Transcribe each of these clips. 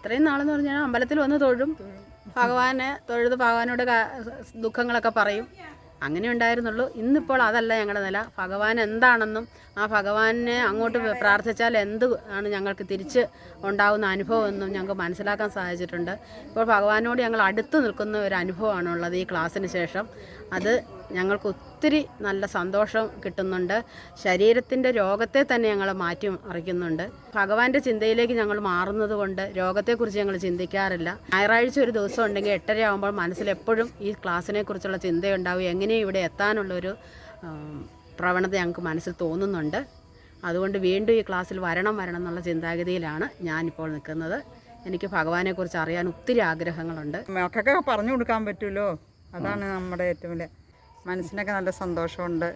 ഇത്രയും നാളെന്ന് പറഞ്ഞാൽ അമ്പലത്തിൽ വന്ന് തൊഴും. ഭഗവാനെ തൊഴുത് ഭഗവാനോട് ദുഃഖങ്ങളൊക്കെ പറയും. അങ്ങനെ ഉണ്ടായിരുന്നുള്ളൂ. ഇന്നിപ്പോൾ അതല്ല ഞങ്ങളുടെ നില. ഭഗവാൻ എന്താണെന്നും ആ ഭഗവാനെ അങ്ങോട്ട് പ്രാർത്ഥിച്ചാൽ എന്ത് ആണ് ഞങ്ങൾക്ക് തിരിച്ച് ഉണ്ടാകുന്ന അനുഭവം എന്നും ഞങ്ങൾക്ക് മനസ്സിലാക്കാൻ സാധിച്ചിട്ടുണ്ട്. ഇപ്പോൾ ഭഗവാനോട് ഞങ്ങൾ അടുത്ത് നിൽക്കുന്ന ഒരു അനുഭവമാണുള്ളത് ഈ ക്ലാസ്സിന് ശേഷം. അത് ഞങ്ങൾക്ക് ഒത്തിരി നല്ല സന്തോഷം കിട്ടുന്നുണ്ട്. ശരീരത്തിന്റെ രോഗത്തെ തന്നെ ഞങ്ങൾ മാറ്റി മറിക്കുന്നുണ്ട്. ഭഗവാന്റെ ചിന്തയിലേക്ക് ഞങ്ങൾ മാറുന്നത് കൊണ്ട് രോഗത്തെക്കുറിച്ച് ഞങ്ങൾ ചിന്തിക്കാറില്ല. ഞായറാഴ്ച ഒരു ദിവസം ഉണ്ടെങ്കിൽ എട്ടര ആകുമ്പോൾ മനസ്സിലെപ്പോഴും ഈ ക്ലാസ്സിനെ കുറിച്ചുള്ള ചിന്തയുണ്ടാവും. എങ്ങനെ ഇവിടെ എത്താനുള്ളൊരു പ്രവണത ഞങ്ങൾക്ക് മനസ്സിൽ തോന്നുന്നുണ്ട്. അതുകൊണ്ട് വീണ്ടും ഈ ക്ലാസ്സിൽ വരണം വരണം എന്നുള്ള ചിന്താഗതിയിലാണ് ഞാനിപ്പോൾ നിൽക്കുന്നത്. എനിക്ക് ഭഗവാനെക്കുറിച്ച് അറിയാൻ ഒത്തിരി ആഗ്രഹങ്ങളുണ്ട്. മക്കൾക്കൊക്കെ പറഞ്ഞു കൊടുക്കാൻ പറ്റുമല്ലോ? അതാണ് നമ്മുടെ ഏറ്റവും വലിയ മനസ്സിനൊക്കെ നല്ല സന്തോഷമുണ്ട്.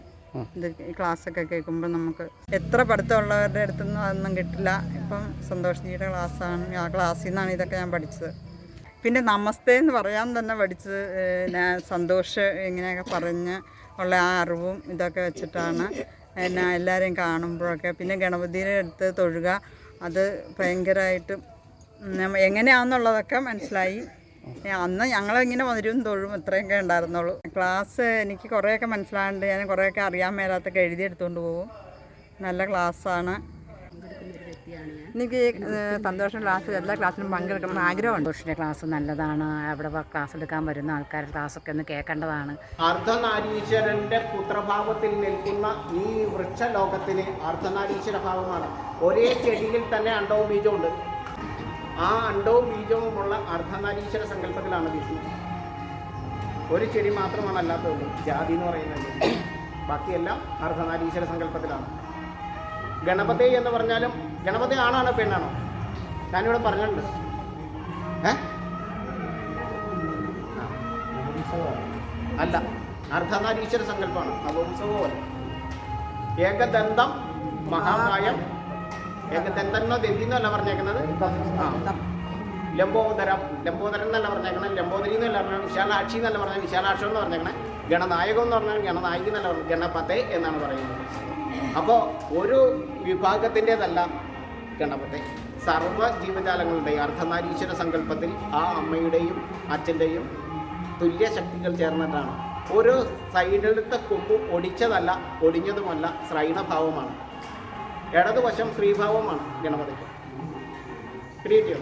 ഇത് ക്ലാസ്സൊക്കെ കേൾക്കുമ്പോൾ നമുക്ക് എത്ര പഠിത്തമുള്ളവരുടെ അടുത്തൊന്നും അതൊന്നും കിട്ടില്ല. ഇപ്പം സന്തോഷിനിയുടെ ക്ലാസ്സാണ്. ആ ക്ലാസ്സിൽ നിന്നാണ് ഇതൊക്കെ ഞാൻ പഠിച്ചത്. പിന്നെ നമസ്തേ എന്ന് പറയാൻ തന്നെ പഠിച്ചത് ഞാൻ സന്തോഷ് ഇങ്ങനെയൊക്കെ പറഞ്ഞ് ഉള്ള ആ അറിവും ഇതൊക്കെ വെച്ചിട്ടാണ്. എന്നെ എല്ലാവരെയും കാണുമ്പോഴൊക്കെ. പിന്നെ ഗണപതിയുടെ അടുത്ത് തൊഴുക അത് ഭയങ്കരമായിട്ടും എങ്ങനെയാണെന്നുള്ളതൊക്കെ മനസ്സിലായി. അന്ന് ഞങ്ങളിങ്ങനെ വരും തൊഴും ഇത്രയൊക്കെ ഉണ്ടായിരുന്നുള്ളൂ. ക്ലാസ് എനിക്ക് കുറേയൊക്കെ മനസ്സിലാണ്ട് ഞാൻ കുറേയൊക്കെ അറിയാൻ മേലാത്തൊക്കെ എഴുതിയെടുത്തുകൊണ്ട് പോകും നല്ല ക്ലാസ്സാണ്. എനിക്ക് സന്തോഷം ക്ലാസ്സിൽ എല്ലാ ക്ലാസ്സിലും പങ്കെടുക്കണം എന്ന് ആഗ്രഹമുണ്ട്. സന്തോഷിന്റെ ക്ലാസ് നല്ലതാണ്. അവിടെ ക്ലാസ് എടുക്കാൻ വരുന്ന ആൾക്കാർ ക്ലാസ്സൊക്കെ ഒന്ന് കേൾക്കേണ്ടതാണ്. അർദ്ധനാരീശ്വരന്റെ പുത്രഭാവത്തിൽ നിൽക്കുന്ന ഈ വൃക്ഷ ലോകത്തിന് അർദ്ധനാരീശ്വര ഭാവമാണ് ഒരേ ചെടിയിൽ തന്നെ അണ്ടവും ബീജമുണ്ട് ഉണ്ട്. ആ അണ്ടവും ബീജവുമുള്ള അർദ്ധനാരീശ്വര സങ്കല്പത്തിലാണ് വിഷ്ണു. ഒരു ചെടി മാത്രമാണ് അല്ലാത്തതുള്ളൂ. ജാതി എന്ന് പറയുന്നത്. ബാക്കിയെല്ലാം അർദ്ധനാരീശ്വര സങ്കല്പത്തിലാണ്. ഗണപതി എന്ന് പറഞ്ഞാലും ഗണപതി ആണാണോ പെണ്ണാണോ? ഞാനിവിടെ പറഞ്ഞിട്ടുണ്ട്. അല്ല അർദ്ധനാരീശ്വര സങ്കല്പമാണ്. നവോത്സവമല്ല ഏകദന്തം മഹാകായം ഏകദന്തന്നോ ദന്തിന്നോ അല്ല പറഞ്ഞേക്കുന്നത്? ലംബോദരം. ലംബോദരം എന്നല്ല പറഞ്ഞേക്കണം. ലംബോദരി എന്നല്ല പറഞ്ഞാൽ വിശാലാക്ഷി എന്നല്ല പറഞ്ഞാൽ വിശാലാക്ഷം എന്ന് പറഞ്ഞേക്കണേ. ഗണനായകം എന്ന് പറഞ്ഞാൽ ഗണനായിക എന്നല്ല പറഞ്ഞു ഗണപത്തെ എന്നാണ് പറയുന്നത്. അപ്പോൾ ഒരു വിഭാഗത്തിന്റെതല്ല ഗണപത്തെ സർവ ജീവജാലങ്ങളുടെയും അർദ്ധനാരീശ്വര സങ്കല്പത്തിൽ ആ അമ്മയുടെയും അച്ഛന്റെയും തുല്യ ശക്തികൾ ചേർന്നിട്ടാണ്. ഓരോ സൈഡിലത്തെ കൊമ്പ് ഒടിച്ചതല്ല ഒടിഞ്ഞതുമല്ല ശ്രൈണഭാവമാണ്. ഇടതുവശം ശ്രീഭാവമാണ് ഗണപതിക്ക്. ക്രിയേറ്റീവ്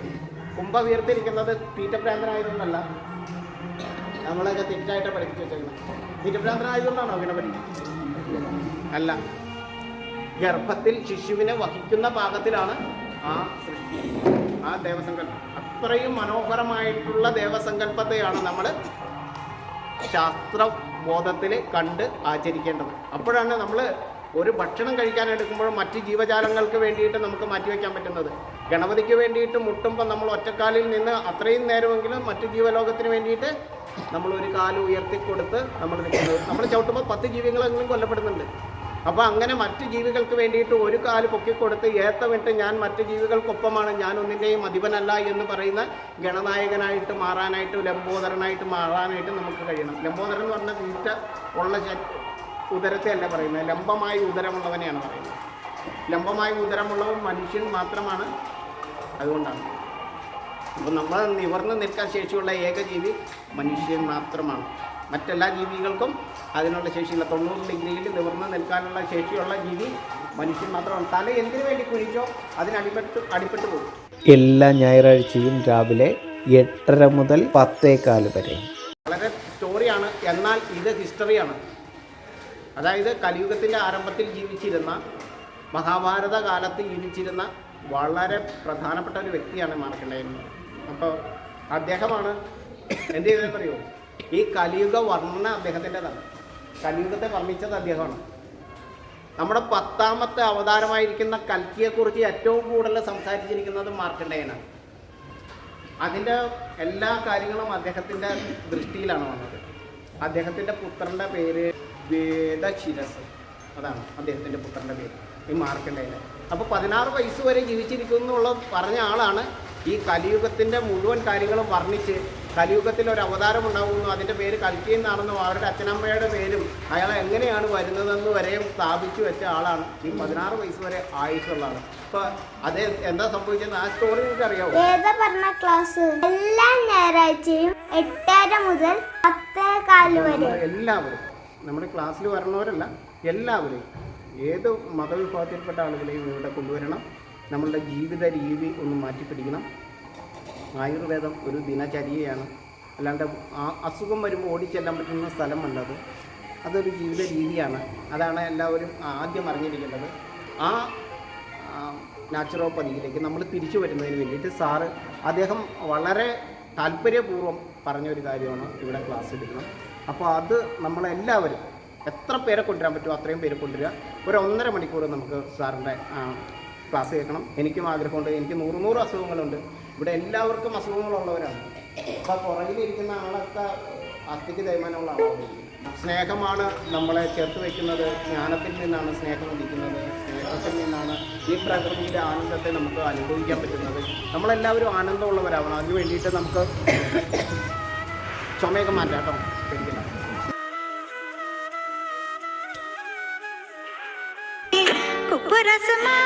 കുംഭ ഉയർത്തിരിക്കുന്നത് തീറ്റഭ്രാന്തനായതുകൊണ്ടല്ല. നമ്മളൊക്കെ തെറ്റായിട്ട് പഠിപ്പിച്ചു വെച്ചേക്കുന്നത് തീറ്റഭ്രാന്തനായതുകൊണ്ടാണോ ഗണപതി? അല്ല. ഗർഭത്തിൽ ശിശുവിനെ വഹിക്കുന്ന പാകത്തിലാണ് ആ സൃഷ്ടി ആ ദേവസങ്കല്പം. അത്രയും മനോഹരമായിട്ടുള്ള ദേവസങ്കല്പത്തെയാണ് നമ്മൾ ശാസ്ത്രബോധത്തിൽ കണ്ട് ആചരിക്കേണ്ടത്. അപ്പോഴാണ് നമ്മൾ ഒരു ഭക്ഷണം കഴിക്കാൻ എടുക്കുമ്പോൾ മറ്റ് ജീവജാലങ്ങൾക്ക് വേണ്ടിയിട്ട് നമുക്ക് മാറ്റിവെക്കാൻ പറ്റുന്നത്. ഗണപതിക്ക് വേണ്ടിയിട്ട് മുട്ടുമ്പോൾ നമ്മൾ ഒറ്റക്കാലിൽ നിന്ന് അത്രയും നേരമെങ്കിലും മറ്റു ജീവലോകത്തിന് വേണ്ടിയിട്ട് നമ്മൾ ഒരു കാൽ ഉയർത്തി കൊടുത്ത് നമ്മൾ നിൽക്കുന്നത് നമ്മൾ ചവിട്ടുമ്പോൾ പത്ത് ജീവികളെങ്കിലും കൊല്ലപ്പെടുന്നുണ്ട്. അപ്പോൾ അങ്ങനെ മറ്റ് ജീവികൾക്ക് വേണ്ടിയിട്ട് ഒരു കാൽ പൊക്കിക്കൊടുത്ത് ഏത്തമിട്ട് ഞാൻ മറ്റ് ജീവികൾക്കൊപ്പമാണ് ഞാൻ ഒന്നിന്റെയും അധിപനല്ല എന്ന് പറയുന്ന ഗണനായകനായിട്ട് മാറാനായിട്ട് ലംബോദരനായിട്ട് മാറാനായിട്ട് നമുക്ക് കഴിയണം. ലംബോദരൻ എന്ന് പറഞ്ഞ തീറ്റ ഉള്ള ഉദരത്തെ അല്ല പറയുന്നത്. ലംബമായി ഉദരമുള്ളവനെയാണ് പറയുന്നത്. ലംബമായി ഉദരമുള്ളവൻ മനുഷ്യൻ മാത്രമാണ് അതുകൊണ്ടാണ്. അപ്പോൾ നമ്മൾ നിവർന്ന് നിൽക്കാൻ ശേഷിയുള്ള ഏക ജീവി മനുഷ്യൻ മാത്രമാണ്. മറ്റെല്ലാ ജീവികൾക്കും അതിനുള്ള ശേഷിയില്ല. തൊണ്ണൂറ് ഡിഗ്രിയിൽ നിവർന്ന് നിൽക്കാനുള്ള ശേഷിയുള്ള ജീവി മനുഷ്യൻ മാത്രമാണ്. തല എന്തിനു വേണ്ടി കുഴിച്ചോ? അതിനടിപ്പെട്ട് അടിപ്പെട്ട് പോകും. എല്ലാ ഞായറാഴ്ചയും രാവിലെ എട്ടര മുതൽ പത്തേകാൽ വരെ. വളരെ സ്റ്റോറിയാണ് എന്നാൽ ഇത് ഹിസ്റ്ററിയാണ് അതായത് കലിയുഗത്തിന്റെ ആരംഭത്തിൽ ജീവിച്ചിരുന്ന മഹാഭാരത കാലത്ത് ജീവിച്ചിരുന്ന വളരെ പ്രധാനപ്പെട്ട ഒരു വ്യക്തിയാണ് മാർക്കണ്ഡേയൻ അപ്പോൾ അദ്ദേഹമാണ് എന്ത് ചെയ്തതെന്നറിയോ? ഈ കലിയുഗ വർണന അദ്ദേഹത്തിന്റെതാണ്. കലിയുഗത്തെ വർണിച്ചത് അദ്ദേഹമാണ്. നമ്മുടെ പത്താമത്തെ അവതാരമായിരിക്കുന്ന കൽക്കിയെക്കുറിച്ച് ഏറ്റവും കൂടുതൽ സംസാരിച്ചിരിക്കുന്നത് മാർക്കണ്ഡേയനാണ് അതിന്റെ എല്ലാ കാര്യങ്ങളും അദ്ദേഹത്തിന്റെ ദൃഷ്ടിയിലാണ് വന്നത്. അദ്ദേഹത്തിന്റെ പുത്രന്റെ പേര് വേദശിരസ് അതാണ് അദ്ദേഹത്തിന്റെ പുത്രന്റെ പേര്. ഈ മാർക്കണ്ടേയൻ അപ്പോൾ പതിനാറ് വയസ്സ് വരെ ജീവിച്ചിരിക്കുന്നു എന്നുള്ള പറഞ്ഞ ആളാണ് ഈ കലിയുഗത്തിന്റെ മുഴുവൻ കാര്യങ്ങളും വർണിച്ച് കലിയുഗത്തിൽ ഒരു അവതാരം ഉണ്ടാകുന്നു അതിന്റെ പേര് കൽക്കി എന്നാണെന്നും അവരുടെ അച്ഛനമ്മയുടെ പേരും അയാൾ എങ്ങനെയാണ് വരുന്നതെന്ന് വരെയും സ്ഥാപിച്ചു വെച്ച ആളാണ്. ഈ പതിനാറ് വയസ്സ് വരെ ആയുസുള്ള ആൾ അപ്പോൾ അത് എന്താ സംഭവിച്ചത് ആ സ്റ്റോറി നിങ്ങൾക്ക് അറിയാമോ വേദ പഠന ക്ലാസ് എല്ലാ ഞായറാഴ്ചയും എട്ടര മുതൽ പത്തേ കാൽ വരെ. എല്ലാവരും. നമ്മുടെ ക്ലാസ്സിൽ വരണവരല്ല എല്ലാവരെയും ഏത് മതവിഭാഗത്തിൽപ്പെട്ട ആളുകളെയും ഇവിടെ കൊണ്ടുവരണം. നമ്മളുടെ ജീവിത രീതി ഒന്ന് മാറ്റിപ്പിടിക്കണം. ആയുർവേദം ഒരു ദിനചര്യയാണ്. അല്ലാണ്ട് ആ അസുഖം വരുമ്പോൾ ഓടിച്ചെല്ലാൻ പറ്റുന്ന സ്ഥലമല്ലത്. അതൊരു ജീവിത രീതിയാണ്. അതാണ് എല്ലാവരും ആദ്യം അറിഞ്ഞിരിക്കേണ്ടത്. ആ നാച്ചുറോപ്പതിയിലേക്ക് നമ്മൾ തിരിച്ചു വരുന്നതിന് വേണ്ടിയിട്ട് സാറ് അദ്ദേഹം വളരെ താല്പര്യപൂർവം പറഞ്ഞൊരു കാര്യമാണ് ഇവിടെ ക്ലാസ് എടുക്കണം അപ്പോൾ അത് നമ്മളെല്ലാവരും എത്ര പേരെ കൊണ്ടുവരാൻ പറ്റുമോ അത്രയും പേരെ കൊണ്ടുവരിക. ഒരു ഒന്നര മണിക്കൂർ നമുക്ക് സാറിന്റെ ക്ലാസ് കേൾക്കണം. എനിക്കും ആഗ്രഹമുണ്ട്. എനിക്ക് നൂറ് നൂറ് അസുഖങ്ങളുണ്ട്. ഇവിടെ എല്ലാവർക്കും അസുഖങ്ങളുള്ളവരാണ്. അപ്പോൾ പുറകിലിരിക്കുന്ന ആളൊക്കെ അത്തിക്ക് തേയ്മാനമുള്ള ആളാണ്. സ്നേഹമാണ് നമ്മളെ ചേർത്ത് വയ്ക്കുന്നത്. ജ്ഞാനത്തിൽ നിന്നാണ് സ്നേഹം ലഭിക്കുന്നത്. സ്നേഹത്തിൽ നിന്നാണ് ഈ പ്രകൃതിയുടെ ആനന്ദത്തെ നമുക്ക് അനുഭവിക്കാൻ പറ്റുന്നത്. നമ്മളെല്ലാവരും ആനന്ദമുള്ളവരാവണം. അതിന് വേണ്ടിയിട്ട് നമുക്ക് ചുമയൊക്കെ മാറ്റാം పెరిగిన ఉప్పు రసమా